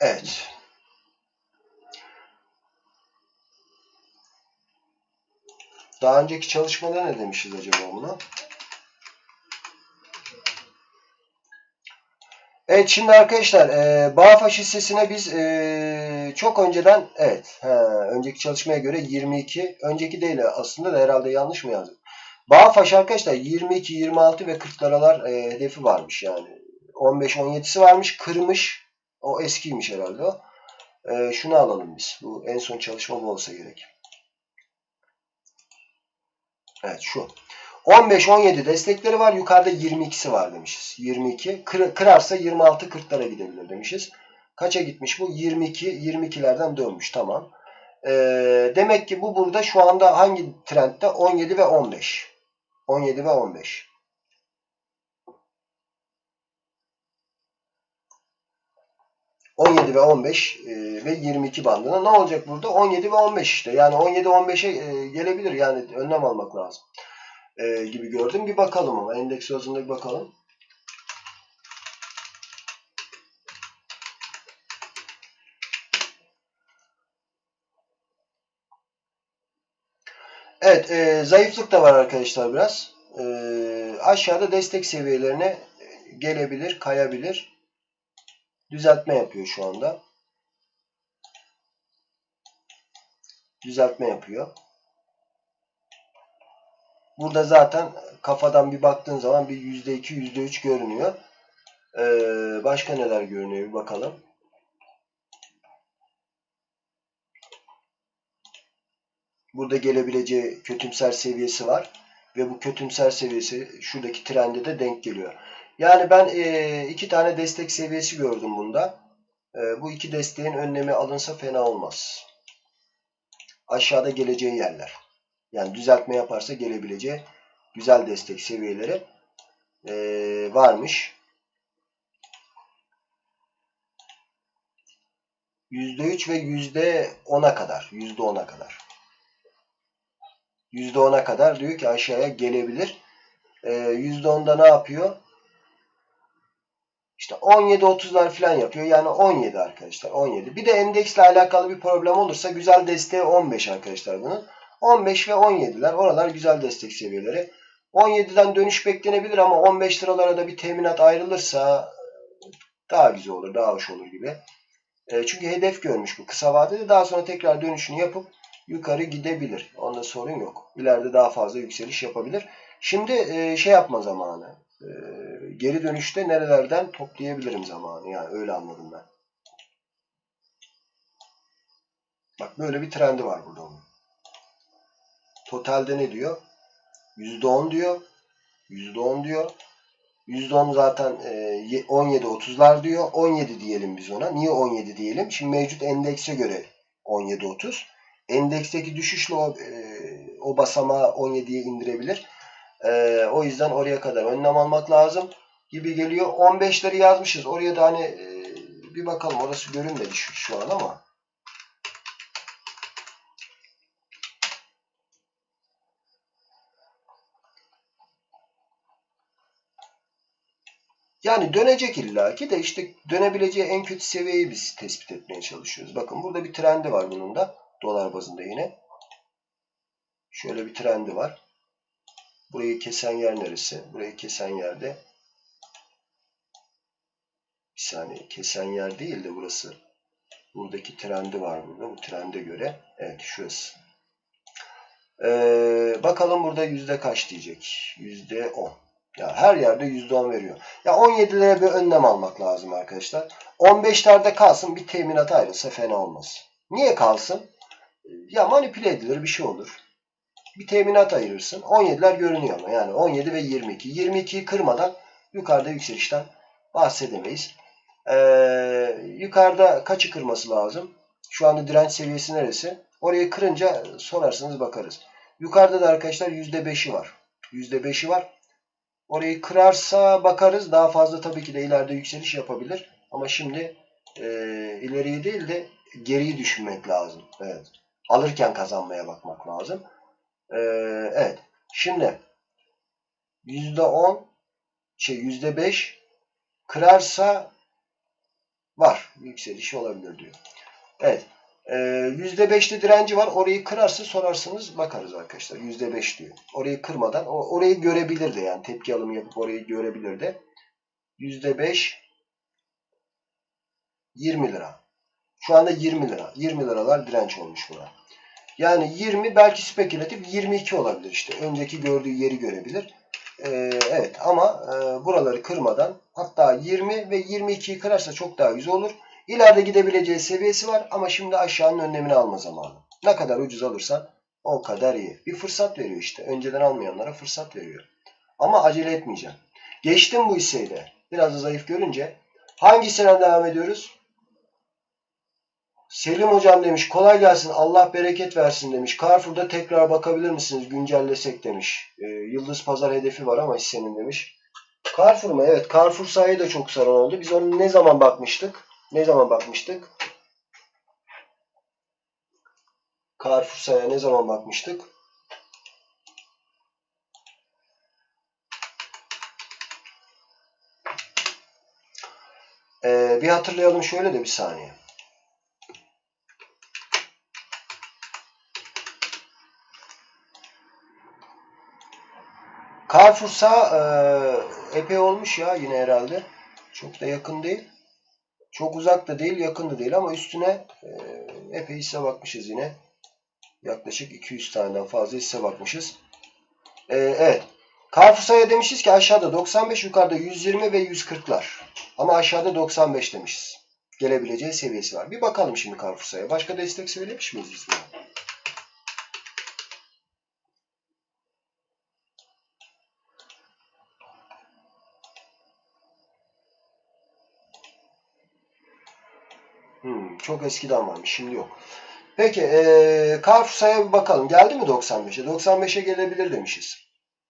Evet. Daha önceki çalışmada ne demişiz acaba buna? Evet şimdi arkadaşlar e, Bağfaş hissesine biz e, çok önceden evet he, önceki çalışmaya göre 22 önceki değil aslında da herhalde yanlış mı yazdım? Bağfaş arkadaşlar 22, 26 ve 40 liralar e, hedefi varmış yani. 15, 17'si varmış kırmış. O eskiymiş herhalde o. E, şunu alalım biz. Bu en son çalışma bu olsa gerek. Evet şu. 15-17 destekleri var. Yukarıda 22'si var demişiz. 22. Kır, kırarsa 26-40'lara gidebilir demişiz. Kaça gitmiş bu? 22. 22'lerden dönmüş. Tamam. Ee, demek ki bu burada şu anda hangi trendde? 17 ve 15. 17 ve 15. ...17 ve 15 e, ve 22 bandına. Ne olacak burada? 17 ve 15 işte. Yani 17-15'e e, gelebilir. Yani önlem almak lazım e, gibi gördüm. Bir bakalım ama endeks bazında bir bakalım. Evet, zayıflık da var arkadaşlar biraz. Aşağıda destek seviyelerine gelebilir, kayabilir. Düzeltme yapıyor şu anda. Düzeltme yapıyor. Burada zaten kafadan bir baktığın zaman bir %2, %3 görünüyor. Ee, başka neler görünüyor bir bakalım. Burada gelebileceği kötümser seviyesi var. Ve bu kötümser seviyesi şuradaki trende de denk geliyor. Yani ben e, iki tane destek seviyesi gördüm bunda. E, bu iki desteğin önlemi alınsa fena olmaz. Aşağıda geleceği yerler. Yani düzeltme yaparsa gelebileceği güzel destek seviyeleri e, varmış. %3 ve %10'a kadar. %10'a kadar. %10'a kadar diyor ki aşağıya gelebilir. E, %10'da ne yapıyor? İşte 17-30'lar falan yapıyor. Yani 17 arkadaşlar. 17. Bir de endeksle alakalı bir problem olursa güzel desteği 15 arkadaşlar bunun. 15 ve 17'ler. Oralar güzel destek seviyeleri. 17'den dönüş beklenebilir ama 15 liralara da bir teminat ayrılırsa daha güzel olur, daha hoş olur gibi. E, çünkü hedef görmüş bu kısa vadede. Daha sonra tekrar dönüşünü yapıp yukarı gidebilir. Onda sorun yok. İleride daha fazla yükseliş yapabilir. Şimdi e, şey yapma zamanı. E, geri dönüşte nerelerden toplayabilirim zamanı. Yani öyle anladım ben. Bak böyle bir trendi var burada onun. Totalde ne diyor? %10 diyor. %10 diyor. %10 zaten 17-30'lar diyor. 17 diyelim biz ona. Niye 17 diyelim? Şimdi mevcut endekse göre 17-30. Endeksteki düşüşle o, o basamağı 17'ye indirebilir. O yüzden oraya kadar önlem almak lazım gibi geliyor. 15'leri yazmışız. Oraya da hani bir bakalım. Orası görünmedi şu, şu an ama. Yani dönecek illaki de işte dönebileceği en kötü seviyeyi biz tespit etmeye çalışıyoruz. Bakın burada bir trendi var bunun da. Dolar bazında yine. Şöyle bir trendi var. Burayı kesen yer neresi? Burayı kesen yerde. Bir saniye. Kesen yer değil de burası. Buradaki trendi var burada. Bu trende göre. Evet şurası. Ee, bakalım burada yüzde kaç diyecek. Yüzde 10. Ya her yerde %10 veriyor. Ya 17'lere bir önlem almak lazım arkadaşlar. 15'lerde kalsın bir teminat ayrılsa fena olmaz. Niye kalsın? Ya manipüle edilir bir şey olur. Bir teminat ayırırsın. 17'ler görünüyor ama yani 17 ve 22. 22'yi kırmadan yukarıda yükselişten bahsedemeyiz. Ee, yukarıda kaçı kırması lazım? Şu anda direnç seviyesi neresi? Orayı kırınca sorarsınız bakarız. Yukarıda da arkadaşlar %5'i var. %5'i var. Orayı kırarsa bakarız. Daha fazla tabii ki de ileride yükseliş yapabilir. Ama şimdi e, ileriyi değil de geriyi düşünmek lazım. Evet. Alırken kazanmaya bakmak lazım. E, evet. Şimdi %10 şey %5 kırarsa Var. Yükseliş olabilir diyor. Evet. Ee, %5'li direnci var. Orayı kırarsa sorarsınız bakarız arkadaşlar. %5 diyor. Orayı kırmadan orayı görebilirdi yani. Tepki alımı yapıp orayı görebilirdi. %5 20 lira. Şu anda 20 lira. 20 liralar direnç olmuş buna. Yani 20 belki spekülatif 22 olabilir işte. Önceki gördüğü yeri görebilir. Ee, evet ama e, buraları kırmadan hatta 20 ve 22'yi kırarsa çok daha güzel olur. İleride gidebileceği seviyesi var ama şimdi aşağının önlemini alma zamanı. Ne kadar ucuz alırsan o kadar iyi. Bir fırsat veriyor işte. Önceden almayanlara fırsat veriyor. Ama acele etmeyeceğim. Geçtim bu hisseyi de. Biraz da zayıf görünce. Hangisinden devam ediyoruz? Selim hocam demiş kolay gelsin Allah bereket versin demiş. Carrefour'da tekrar bakabilir misiniz güncellesek demiş. Ee, Yıldız pazar hedefi var ama hissenin demiş. Carrefour mu? Evet Carrefour sayı da çok saran oldu. Biz onu ne zaman bakmıştık? Ne zaman bakmıştık? Carrefour sayıya ne zaman bakmıştık? Ee, bir hatırlayalım şöyle de bir saniye. Carrefour'sa e, epey olmuş ya yine herhalde. Çok da yakın değil. Çok uzak da değil, yakın da değil ama üstüne e, epey hisse bakmışız yine. Yaklaşık 200 taneden fazla hisse bakmışız. E, evet. Carrefour'sa demişiz ki aşağıda 95, yukarıda 120 ve 140'lar. Ama aşağıda 95 demişiz. Gelebileceği seviyesi var. Bir bakalım şimdi Carrefour'sa. Başka destek söylemiş miyiz biz Hmm, çok eskiden varmış. Şimdi yok. Peki. Ee, Carrefour'sa bir bakalım. Geldi mi 95'e? 95'e gelebilir demişiz.